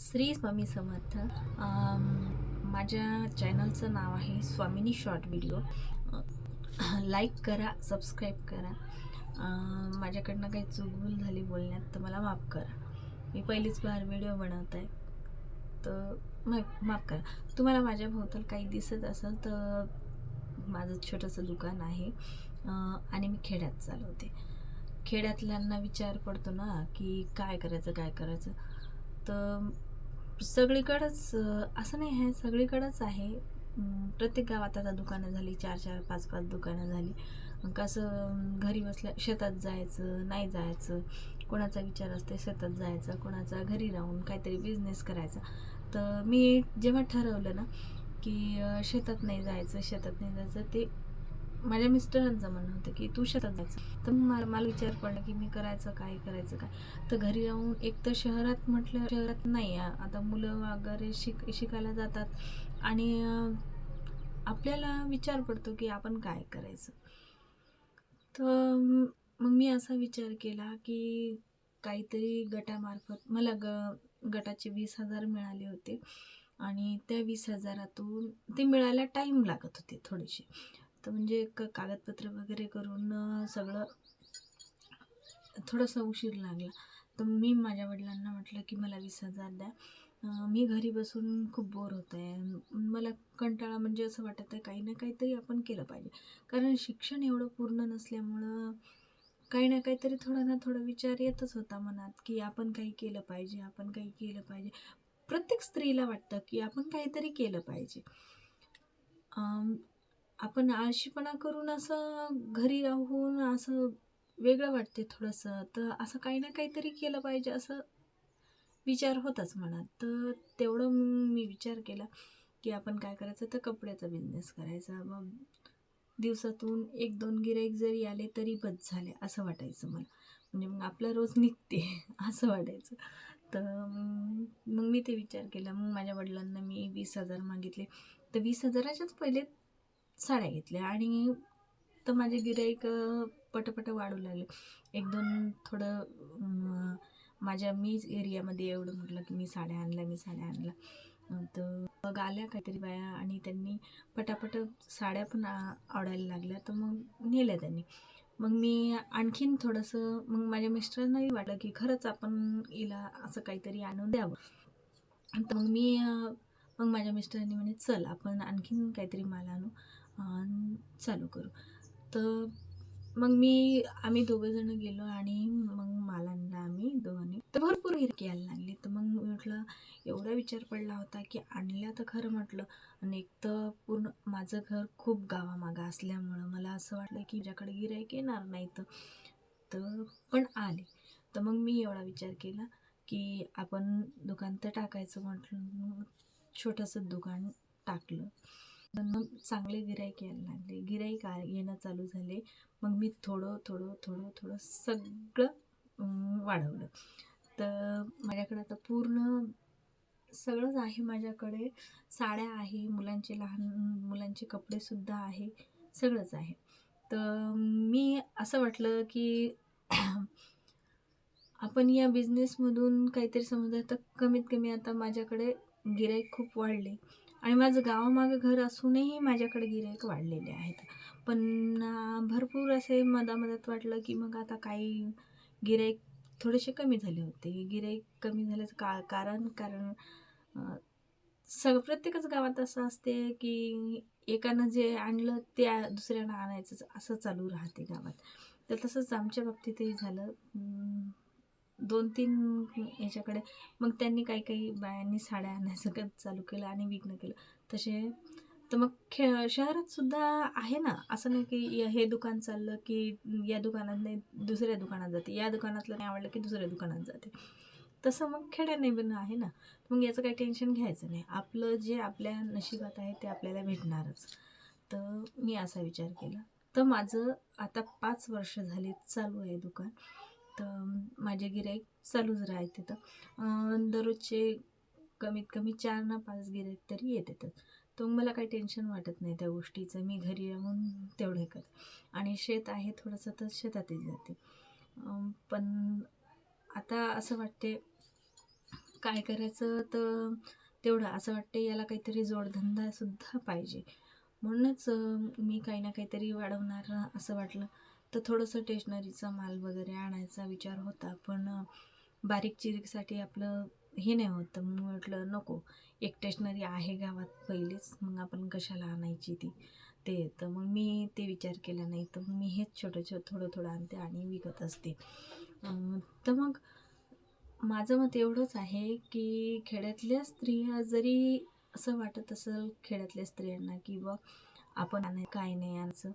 श्री स्वामी समर्थ. माझ्या चॅनलचं नाव आहे स्वामिनी शॉर्ट व्हिडिओ. लाईक करा सबस्क्राईब करा. माझ्याकडनं काही चुकभूल झाली बोलण्यात तर मला माफ करा. मी पहिलीच बार व्हिडिओ बनवत आहे तर माफ माफ करा. तुम्हाला माझ्या भोवताल काही दिसत असेल तर माझं छोटंसं दुकान आहे. आणि मी खेड्यात चालवते. खेड्यातल्यांना विचार पडतो ना की काय करायचं काय करायचं? तर सगळीकडंच असं नाही आहे सगळीकडंच आहे. प्रत्येक गावात आता दुकानं झाली चार चार पाच पाच दुकानं झाली. कसं घरी बसल्या शेतात जायचं नाही जायचं कोणाचा विचार असते शेतात जायचा कोणाचा घरी राहून काहीतरी बिझनेस करायचा. तर मी जेव्हा ठरवलं ना की शेतात नाही जायचं शेतात नाही जायचं ते माझ्या मिस्टरांचं म्हणणं होतं की तू शेतात जायचं. तर मला मला विचार पडला की मी करायचं काय करायचं काय? तर घरी राहून एक तर शहरात म्हटलं शहरात नाही. आता मुलं वगैरे शिक शिकायला जातात. आणि आपल्याला विचार पडतो की आपण काय करायचं? तर मग मी असा विचार केला की काहीतरी गटामार्फत मला ग गटाचे वीस हजार मिळाले होते. आणि त्या वीस हजारातून ते मिळायला टाईम लागत होते थोडेसे. तर म्हणजे क कागदपत्र वगैरे करून सगळं थोडासा उशीर लागला. तर मी माझ्या वडिलांना म्हटलं की मला वीस हजार द्या. मी घरी बसून खूप बोर होत. आहे मला कंटाळा म्हणजे असं वाटत आहे काही ना काहीतरी आपण केलं पाहिजे. कारण शिक्षण एवढं पूर्ण नसल्यामुळं काही ना काहीतरी थोडा ना थोडा विचार येतच होता मनात की आपण काही केलं पाहिजे आपण काही केलं पाहिजे. प्रत्येक स्त्रीला वाटतं की आपण काहीतरी केलं पाहिजे. आपण आळशीपणा करून असं घरी राहून असं वेगळं वाटते थोडंसं. तर असं काही ना काहीतरी केलं पाहिजे असं विचार होताच मनात. तर तेवढं मी विचार केला की आपण काय करायचं? तर कपड्याचा बिझनेस करायचा. मग दिवसातून एक दोन गिराईक जरी आले तरी बस झाले असं वाटायचं मला. म्हणजे मग आपला रोज निघते असं वाटायचं. तर मग मी ते विचार केला. मग माझ्या वडिलांना मी वीस हजार मागितले. तर वीस हजाराच्याच पहिले साड्या घेतल्या आणि तर माझे गिराईक पटपट वाढू लागले. एक दोन थोडं माझ्या मी एरियामध्ये एवढं म्हटलं की मी साड्या आणल्या मी साड्या आणल्या. तर मग आल्या काहीतरी बाया आणि त्यांनी पटापट साड्या पण आवडायला लागल्या. तर मग नेल्या त्यांनी. मग मी आणखीन थोडंसं मग माझ्या मिस्टरांनाही वाटलं की खरंच आपण हिला असं काहीतरी आणून द्यावं. तर मग मी मग माझ्या मिस्टरांनी म्हणे चल आपण आणखीन काहीतरी माल आणू. चालू करू. तर मग मी आम्ही दोघंजणं गेलो आणि मग मालांना आम्ही दोघांनी तर भरपूर हिरकी यायला लागली. तर मग मी म्हटलं एवढा विचार पडला होता की आणल्या तर खरं म्हटलं. आणि एक तर पूर्ण माझं घर खूप गावामागं असल्यामुळं मला असं वाटलं की माझ्याकडे गिरायक येणार नाही तर तर पण आले. तर मग मी एवढा विचार केला की आपण दुकान तर टाकायचं म्हटलं. छोटंसं दुकान टाकलं. मग चांगले गिराईक यायला लागले. गिराईक येणं चालू झाले. मग मी थोडं थोडं थोडं थोडं सगळं वाढवलं. तर माझ्याकडे आता पूर्ण सगळंच आहे माझ्याकडे. साड्या आहे मुलांचे लहान मुलांचे कपडेसुद्धा आहे सगळंच आहे. तर मी असं वाटलं की आपण या बिझनेसमधून काहीतरी समजा तर कमीत कमी आता माझ्याकडे गिराईक खूप वाढले. आणि माझं गावामागं घर असूनही माझ्याकडे गिराईक वाढलेले आहेत. पण भरपूर असे मधामधात वाटलं की मग आता काही गिराईक थोडेसे कमी झाले होते. गिराईक कमी झाल्याचं का कारण कारण सग प्रत्येकच गावात असं असते की एकानं जे आणलं ते दुसऱ्यानं आणायचं असं चालू राहते गावात. तर तसंच आमच्या बाबतीतही झालं. दोन तीन याच्याकडे. मग त्यांनी काही काही बायांनी साड्या आणायचं चालू केलं आणि विकणं केलं. तसे तर मग खे शहरात सुद्धा आहे ना? असं नाही की हे दुकान चाललं की या दुकानात नाही दुसऱ्या दुकानात जाते. या दुकानातलं नाही आवडलं की दुसऱ्या दुकानात जाते. तसं मग खेड्याने पण आहे ना? मग याचं काही टेन्शन घ्यायचं नाही. आपलं जे आपल्या नशिबात आहे ते आपल्याला भेटणारच. तर मी असा विचार केला. तर माझं आता पाच वर्ष झाले चालू आहे दुकान. तर माझे गिराईक चालूच राहते तर दररोजचे कमीत कमी चार ना पाच गिराईक तरी येत येतात. तर मला काही टेन्शन वाटत नाही त्या गोष्टीचं. मी घरी राहून तेवढे करते. आणि शेत आहे थोडंसं तर शेतातही जाते. पण आता असं वाटते काय करायचं तर तेवढं. असं वाटते याला काहीतरी जोडधंदासुद्धा पाहिजे. म्हणूनच मी काही ना काहीतरी वाढवणार असं वाटलं. तर थोडंसं टेशनरीचा माल वगैरे आणायचा विचार होता पण बारीक चिरीकसाठी आपलं हे नाही होत. मग म्हटलं नको एक टेशनरी आहे गावात पहिलीच मग आपण कशाला आणायची ती? ते तर मग मी ते विचार केला नाही तर मी हेच छोटं छोटं थोडं थोडं आणते आणि विकत असते. तर मग माझं मत एवढंच आहे की खेड्यातल्या स्त्रिया जरी असं वाटत असेल खेड्यातल्या स्त्रियांना की बा आपण आणाय काय नाही आणायचं